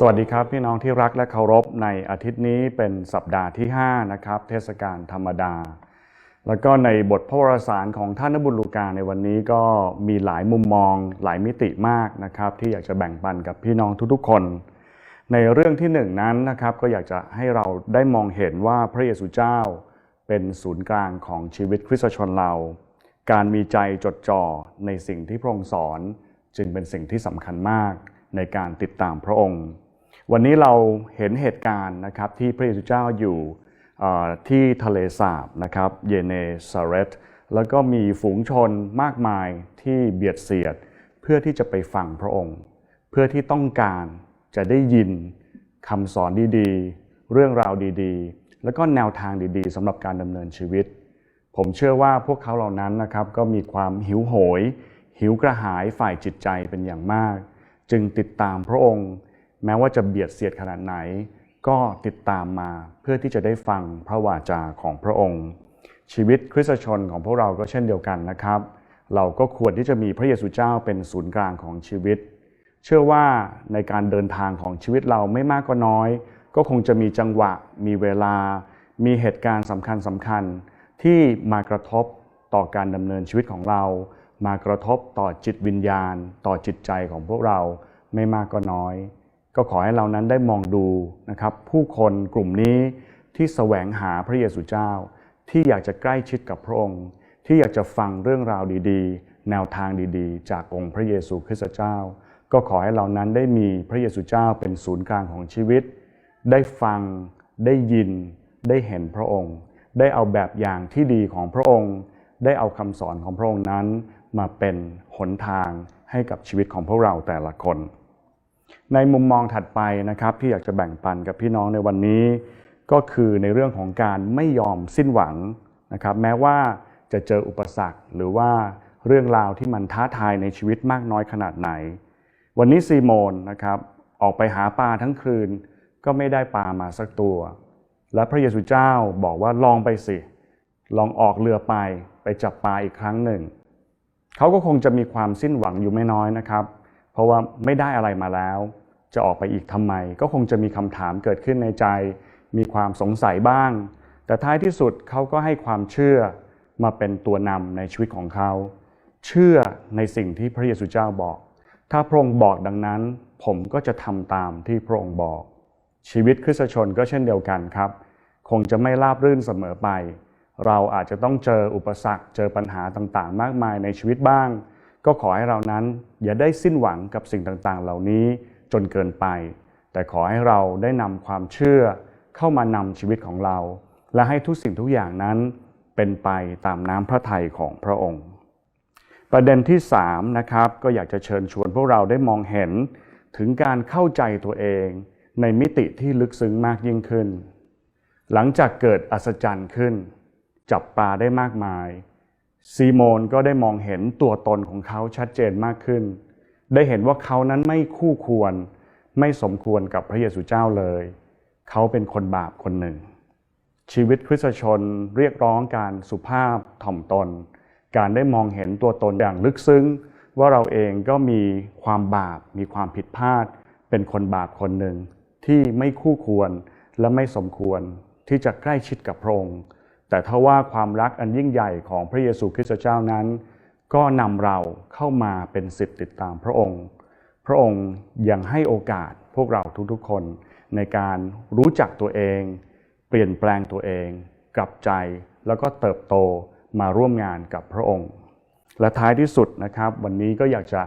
สวัสดีครับพี่น้องที่รักและเคารพในอาทิตย์นี้เป็นสัปดาห์ที่ 5 นะครับ เทศกาลธรรมดา แล้วก็ในบทพระวรสารของท่านนบุญลูกาในวันนี้ก็มีหลายมุมมองหลายมิติมากนะครับ ที่อยากจะแบ่งปันกับพี่น้องทุกๆคน ในเรื่องที่หนึ่งนั้นนะครับ ก็อยากจะให้เราได้มองเห็นว่าพระเยซูเจ้าเป็นศูนย์กลางของชีวิตคริสตชนเรา การมีใจจดจ่อในสิ่งที่พระองค์สอนจึงเป็นสิ่งที่สำคัญมากในการติดตามพระองค์ วันนี้เราเห็นเหตุการณ์นะครับที่พระเยซูเจ้าอยู่ที่ทะเลสาบนะครับเยเนซาเรตแล้วก็มีฝูงชนมากมายที่เบียดเสียด เพื่อที่จะไปฟังพระองค์ เพื่อที่ต้องการจะได้ยินคำสอนดีๆ เรื่องราวดีๆ แล้วก็แนวทางดีๆสำหรับการดำเนินชีวิต ผมเชื่อว่าพวกเขาเหล่านั้นนะครับก็มีความหิวโหย หิวกระหายฝ่ายจิตใจเป็นอย่างมาก จึงติดตามพระองค์ แม้ว่าจะเบียดเสียดขนาดไหน ก็ติดตามมาเพื่อที่จะได้ฟังพระวาจาของพระองค์ ชีวิตคริสตชนของพวกเราก็เช่นเดียวกันนะครับ เราก็ควรที่จะมีพระเยซูเจ้าเป็นศูนย์กลางของชีวิต เชื่อว่าในการเดินทางของชีวิตเราไม่มากก็น้อย ก็คงจะมีจังหวะ มีเวลา มีเหตุการณ์สำคัญสำคัญที่มากระทบต่อการดำเนินชีวิตของเรา มากระทบต่อจิตวิญญาณ ต่อจิตใจของพวกเราไม่มากก็น้อย ก็ขอให้เรานั้นได้มองดูนะครับผู้คนกลุ่มนี้ที่แสวงหาพระเยซูเจ้า ที่อยากจะใกล้ชิดกับพระองค์ ที่อยากจะฟังเรื่องราวดีๆ แนวทางดีๆ จากองค์พระเยซูคริสต์เจ้า ก็ขอให้เรานั้นได้มีพระเยซูเจ้าเป็นศูนย์กลางของชีวิต ได้ฟังได้ยิน ได้เห็นพระองค์ ได้เอาแบบอย่างที่ดีของพระองค์ ได้เอาคำสอนของพระองค์นั้น มาเป็นหนทางให้กับชีวิตของพวกเราแต่ละคน ในมุมมองถัดไปนะครับที่อยากจะแบ่งปันกับพี่น้องในวันนี้ ก็คือในเรื่องของการไม่ยอมสิ้นหวังนะครับ แม้ว่าจะเจออุปสรรคหรือว่าเรื่องราวที่มันท้าทายในชีวิตมากน้อยขนาดไหน วันนี้ซีโมนนะครับออกไปหาปลาทั้งคืน ก็ไม่ได้ปลามาสักตัว และพระเยซูเจ้าบอกว่าลองไปสิ ลองออกเรือไปไปจับปลาอีกครั้งหนึ่ง เขาก็คงจะมีความสิ้นหวังอยู่ไม่น้อยนะครับ เพราะว่าไม่ได้อะไรมาแล้ว จะออกไปอีกทำไม ก็คงจะมีคำถามเกิดขึ้นในใจ มีความสงสัยบ้าง แต่ท้ายที่สุดเขาก็ให้ความเชื่อมาเป็นตัวนำในชีวิตของเขา เชื่อในสิ่งที่พระเยซูเจ้าบอก ถ้าพระองค์บอกดังนั้น ผมก็จะทำตามที่พระองค์บอก ชีวิตคริสตชนก็เช่นเดียวกันครับ คงจะไม่ราบรื่นเสมอไป เราอาจจะต้องเจออุปสรรค เจอปัญหาต่างๆ มากมายในชีวิตบ้าง ก็ขอให้เรานั้นอย่าได้สิ้นหวังกับสิ่งต่างๆ เหล่านี้จนเกินไป แต่ขอให้เราได้นำความเชื่อเข้ามานำชีวิตของเรา และให้ทุกสิ่งทุกอย่างนั้นเป็นไปตามน้ำพระทัยของพระองค์ ประเด็นที่3นะครับก็อยากจะเชิญชวนพวกเราได้มองเห็นถึงการเข้าใจตัวเองในมิติที่ลึกซึ้งมากยิ่งขึ้น หลังจากเกิดอัศจรรย์ขึ้น จับปลาได้มากมาย ซีโมนก็ได้มองเห็นตัวตนของเขาชัดเจนมากขึ้น ได้เห็นว่าเขานั้นไม่คู่ควร ไม่สมควรกับพระเยซูเจ้าเลย เขาเป็นคนบาปคนหนึ่ง ชีวิตคริสตชนเรียกร้องการสุภาพถ่อมตน การได้มองเห็นตัวตนอย่างลึกซึ้ง ว่าเราเองก็มีความบาป มีความผิดพลาด เป็นคนบาปคนหนึ่งที่ไม่คู่ควรและไม่สมควรที่จะใกล้ชิดกับพระองค์ แต่ถ้าว่าความรักอันยิ่งใหญ่ของพระเยซูคริสต์เจ้านั้น ก็นำเราเข้ามาเป็นสิทธิ์ติดตามพระองค์ พระองค์ยังให้โอกาสพวกเราทุกๆคนในการรู้จักตัวเอง เปลี่ยนแปลงตัวเอง กลับใจแล้วก็เติบโตมาร่วมงานกับพระองค์ และท้ายที่สุดนะครับ วันนี้ก็อยากจะ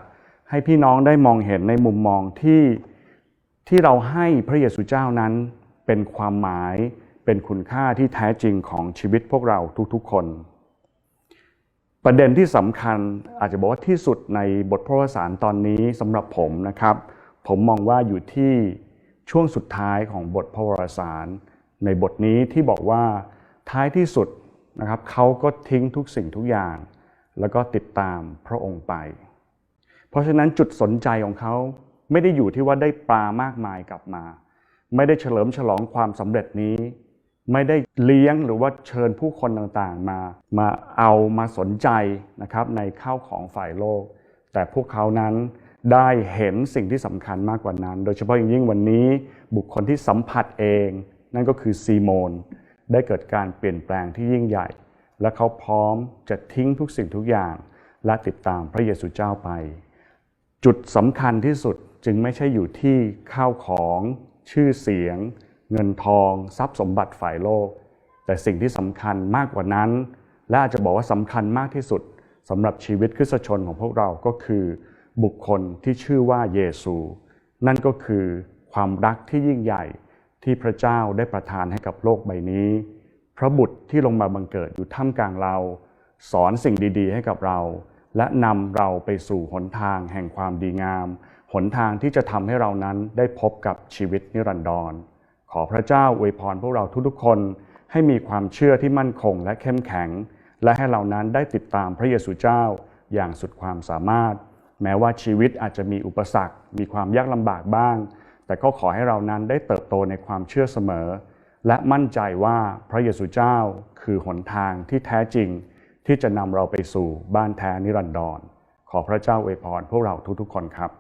ให้พี่น้องได้มองเห็นในมุมมองที่ที่เราให้พระเยซูเจ้านั้นเป็นความหมาย เป็นคุณค่าที่แท้จริงของชีวิตพวกเราทุกๆคน ประเด็นที่สำคัญอาจจะบอกว่าที่สุดในบทพระวสารตอนนี้สำหรับผมนะครับ ผมมองว่าอยู่ที่ช่วงสุดท้ายของบทพระวสาร ในบทนี้ที่บอกว่าท้ายที่สุดนะครับเขาก็ทิ้งทุกสิ่งทุกอย่าง แล้วก็ติดตามพระองค์ไป เพราะฉะนั้นจุดสนใจของเขาไม่ได้อยู่ที่ว่าได้ปลามากมายกลับมา ไม่ได้เฉลิมฉลองความสำเร็จนี้ ไม่ได้เลี้ยงหรือว่าเชิญผู้คนต่างๆมา มาเอามาสนใจนะครับในข้าวของฝ่ายโลก แต่พวกเขานั้นได้เห็นสิ่งที่สำคัญมากกว่านั้น โดยเฉพาะอย่างยิ่งวันนี้บุคคลที่สัมผัสเอง นั่นก็คือซีโมน ได้เกิดการเปลี่ยนแปลงที่ยิ่งใหญ่ และเขาพร้อมจะทิ้งทุกสิ่งทุกอย่าง และติดตามพระเยซูเจ้าไป จุดสำคัญที่สุดจึงไม่ใช่อยู่ที่ข้าวของชื่อเสียง เงินทอง ทรัพย์สมบัติฝ่ายโลก แต่สิ่งที่สำคัญมากกว่านั้น และอาจจะบอกว่าสำคัญมากที่สุดสำหรับชีวิตคริสตชนของพวกเราก็คือ บุคคลที่ชื่อว่าเยซู นั่นก็คือความรักที่ยิ่งใหญ่ที่พระเจ้าได้ประทานให้กับโลกใบนี้ พระบุตรที่ลงมาบังเกิดอยู่ท่ามกลางเรา สอนสิ่งดีๆ ให้กับเรา และนำเราไปสู่หนทางแห่งความดีงาม หนทางที่จะทำให้เรานั้นได้พบกับชีวิตนิรันดร ขอพระเจ้าอวยพรพวกเราทุกๆคน ให้มีความเชื่อที่มั่นคงและเข้มแข็ง และให้เรานั้นได้ติดตามพระเยซูเจ้าอย่างสุดความสามารถ แม้ว่าชีวิตอาจจะมีอุปสรรค มีความยากลำบากบ้าง แต่ก็ขอให้เรานั้นได้เติบโตในความเชื่อเสมอ และมั่นใจว่าพระเยซูเจ้าคือหนทางที่แท้จริง ที่จะนำเราไปสู่บ้านแท้นิรันดรขอพระเจ้าอวยพรพวกเราทุกๆคนครับ